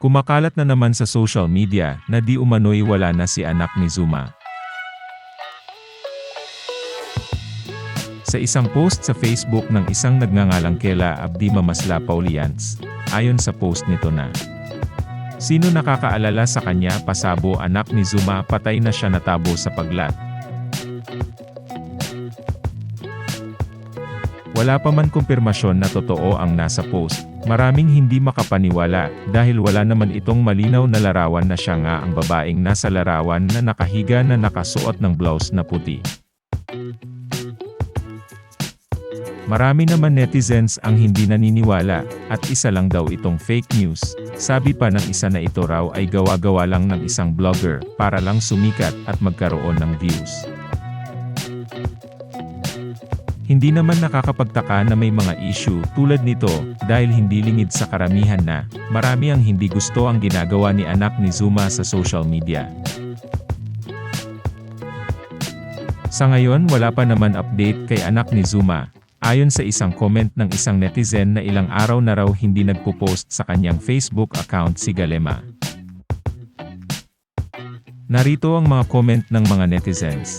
Kumakalat na naman sa social media na di umano'y wala na si anak ni Zuma. Sa isang post sa Facebook ng isang nagngangalang Kela Abdi Mamasla Paulians, ayon sa post nito na, Sino nakakaalala sa kanya pasabo anak ni Zuma patay na siya natabo sa paglat. Wala pa man kumpirmasyon na totoo ang nasa post, maraming hindi makapaniwala dahil wala naman itong malinaw na larawan na siya nga ang babaeng nasa larawan na nakahiga na nakasuot ng blouse na puti. Marami naman netizens ang hindi naniniwala, at isa lang daw itong fake news. Sabi pa ng isa na ito raw ay gawa-gawa lang ng isang blogger, para lang sumikat at magkaroon ng views. Hindi naman nakakapagtaka na may mga issue tulad nito, dahil hindi lingid sa karamihan na, marami ang hindi gusto ang ginagawa ni anak ni Zuma sa social media. Sa ngayon wala pa naman update kay anak ni Zuma, ayon sa isang comment ng isang netizen na ilang araw na raw hindi nagpo-post sa kanyang Facebook account si Galema. Narito ang mga comment ng mga netizens.